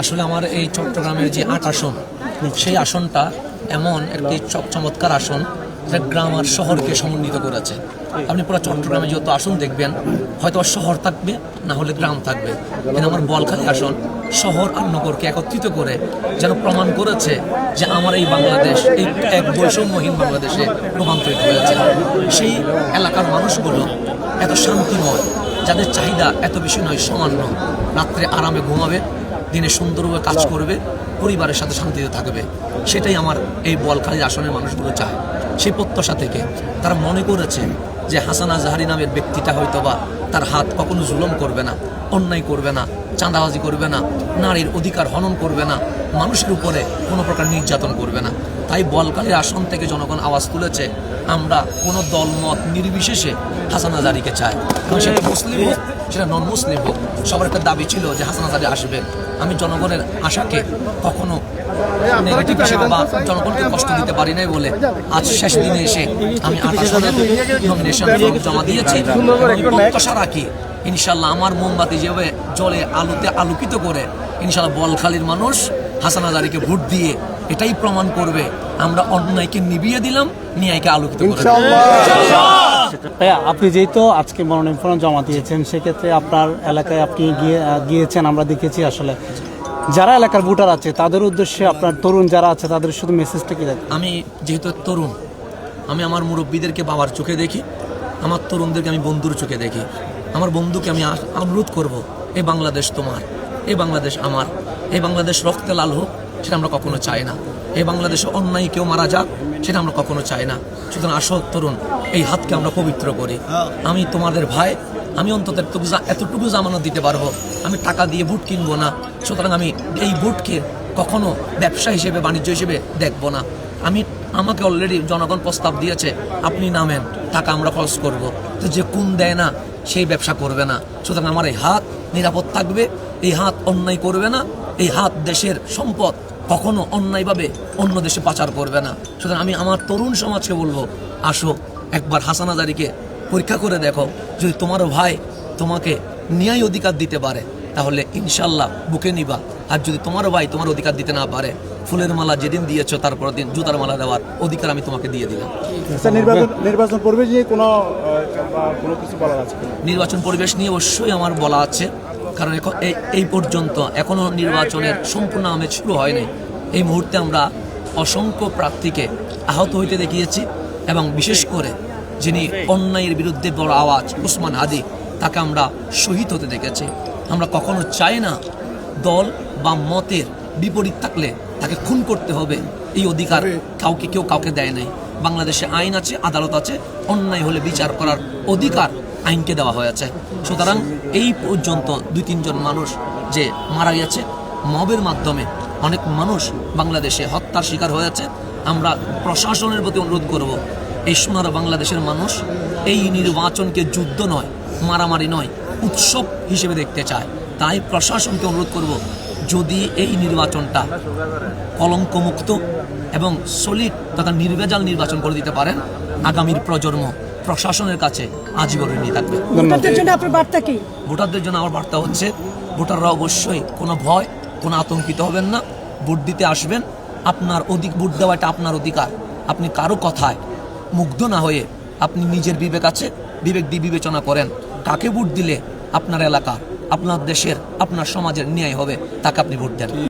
আসলে আমার এই চট্টগ্রামের যে আট আসন, সেই আসনটা এমন একটি চমৎকার আসন যা গ্রাম আর শহরকে সমন্বিত করেছে। আপনি পুরো চট্টগ্রামে যত আসন দেখবেন, হয়তো শহর থাকবে, না হলে গ্রাম থাকবে। কিন্তু আমার বলখালি আসন শহর আর নগরকে একত্রিত করে যেন প্রমাণ করেছে যে আমার এই বাংলাদেশ এই এক বৈষম্যহীন বাংলাদেশে রূপান্তরিত হয়েছে। সেই এলাকার মানুষগুলো এত শান্তিময়, যাদের চাহিদা এত বেশি নয় সামান্য রাত্রে আরামে ঘুমাবে দিনে সুন্দরভাবে কাজ করবে পরিবারের সাথে শান্তিতে থাকবে। সেটাই আমার এই বলখালির আসনের মানুষগুলো চায়। সেই প্রত্যাশা থেকে তারা মনে করেছে যে হাসান আজহারি নামের ব্যক্তিটা হয়তো বা তার হাত কখনো জুলম করবে না অন্যায় করবে না চাঁদাবাজি করবে না নারীর অধিকার হনন করবে না মানুষের উপরে কোনো প্রকার নির্যাতন করবে না। তাই বলকালের আসন থেকে জনগণ আওয়াজ তুলেছে আমরা কোনো দলমত নির্বিশেষে হাসান আজারিকে চাই। সেটা মুসলিম হোক সেটা নন মুসলিম হোক সবার একটা দাবি ছিল যে হাসান আজারি আসবেন আমি জনগণের আশাকে কখনো নেগেটিভ হিসেবে বা জনগণকে কষ্ট দিতে পারি নাই বলে আজ শেষ দিনে এসে আমি নমিনেশন জমা দিয়েছি। প্রত্যাশা রাখি ইনশাল্লাহ আমার মোমবাতি যেভাবে জলে আলোতে আলোকিত করে ইনশাল্লাহ বলখালির মানুষ হাসান আজারিকে ভোট দিয়ে এটাই প্রমাণ করবে। আমরা অন্যায়কে নিবিয়ে দিলাম ন্যায়কে আলোকিত করে। ভাইয়া, আপনি যেহেতু আজকে মনোনয়ন ফর্ম জমা দিয়েছেন, সেক্ষেত্রে আপনার এলাকায় আপনি গিয়ে গিয়েছেন, আমরা দেখেছি আসলে। যারা এলাকার ভোটার আছে, তাদের উদ্দেশ্যে আপনার তরুণ যারা আছে, তাদের শুধু মেসেজটা কি দেয় আমি যেহেতু তরুণ, আমি আমার মুরব্বীদেরকে বাবার চোখে দেখি, আমার তরুণদেরকে আমি বন্ধুর চোখে দেখি। আমার বন্ধুকে আমি অনুরোধ করব এই বাংলাদেশ তোমার এই বাংলাদেশ আমার এই বাংলাদেশ রক্তে লাল হোক সেটা আমরা কখনো চাই না। এই বাংলাদেশে অন্যায় কেউ মারা যাক, সেটা আমরা কখনো চাই না। সুতরাং আসো, তরুণ, এই হাতকে আমরা পবিত্র করি। আমি তোমাদের ভাই, আমি অন্তত এতটুকু জামানত দিতে পারব। আমি টাকা দিয়ে বুট কিনবো না। সুতরাং আমি এই বুটকে কখনো ব্যবসা হিসেবে, বাণিজ্য হিসেবে দেখব না। আমি, আমাকে অলরেডি জনগণ প্রস্তাব দিয়েছে, আপনি নামেন, টাকা আমরা খরচ করব। তো যে কোন দেয় না, সেই ব্যবসা করবে না। সুতরাং আমার এই হাত নিরাপদ থাকবে, এই হাত অন্যায় করবে না, এই হাত দেশের সম্পদ কখনো অন্যায়ভাবে অন্য দেশে পাচার করবে না। সুতরাং আমি আমার তরুণ সমাজকে বলব আসো একবার হাসান আজারিকে পরীক্ষা করে দেখো। যদি তোমারও ভাই তোমাকে ন্যায় অধিকার দিতে পারে তাহলে ইনশাল্লাহ বুকে নিবা। আর যদি তোমারও ভাই তোমার অধিকার দিতে না পারে ফুলের মালা যেদিন দিয়েছ তারপর দিন জুতার মালা দেওয়ার অধিকার আমি তোমাকে দিয়ে দিলাম। নির্বাচন পরিবেশ নিয়ে কোনো কোনো কিছু বলার আছে নির্বাচন পরিবেশ নিয়ে অবশ্যই আমার বলা আছে। কারণ এই পর্যন্ত এখনও নির্বাচনের সম্পূর্ণ আমেজ শুরু হয়নি। এই মুহূর্তে আমরা অসংখ্য প্রার্থীকে আহত হইতে দেখিয়েছি এবং বিশেষ করে যিনি অন্যায়ের বিরুদ্ধে বড় আওয়াজ উসমান হাদি, তাকে আমরা শহীদ হতে দেখেছি। আমরা কখনো চাই না দল বা মতের বিপরীত থাকলে তাকে খুন করতে হবে। এই অধিকার কাউকে, কেউ কাউকে দেয় নাই। বাংলাদেশে আইন আছে, আদালত আছে, অন্যায় হলে বিচার করার অধিকার আইনকে দেওয়া হয়েছে। সুতরাং এই পর্যন্ত দুই তিনজন মানুষ যে মারা গেছে, মবের মাধ্যমে অনেক মানুষ বাংলাদেশে হত্যার শিকার হয়েছে। আমরা প্রশাসনের প্রতি অনুরোধ করব, এই সোনার বাংলাদেশের মানুষ এই নির্বাচনকে যুদ্ধ নয়, মারামারি নয়, উৎসব হিসেবে দেখতে চায়। তাই প্রশাসনকে অনুরোধ করব, যদি এই নির্বাচনটা কলঙ্কমুক্ত এবং সলিড তথা নির্ভেজাল নির্বাচন করে দিতে পারেন, আগামীর প্রজন্ম প্রশাসনের কাছে আজীবন ঋণী থাকবে। ভোটারদের জন্য আপনার বার্তা কি? ভোটারদের জন্য আমার বার্তা হচ্ছে ভোটাররা অবশ্যই কোনো ভয় কোনো আতঙ্কিত হবেন না ভোট দিতে আসবেন। আপনার অধিক ভোট দেওয়াটা আপনার অধিকার। আপনি কারও কথায় মুগ্ধ না হয়ে আপনি নিজের বিবেক আছে বিবেক দিয়ে বিবেচনা করেন। কাকে ভোট দিলে আপনার এলাকা আপনার দেশের আপনার সমাজের ন্যায় হবে তাকে আপনি ভোট দেন।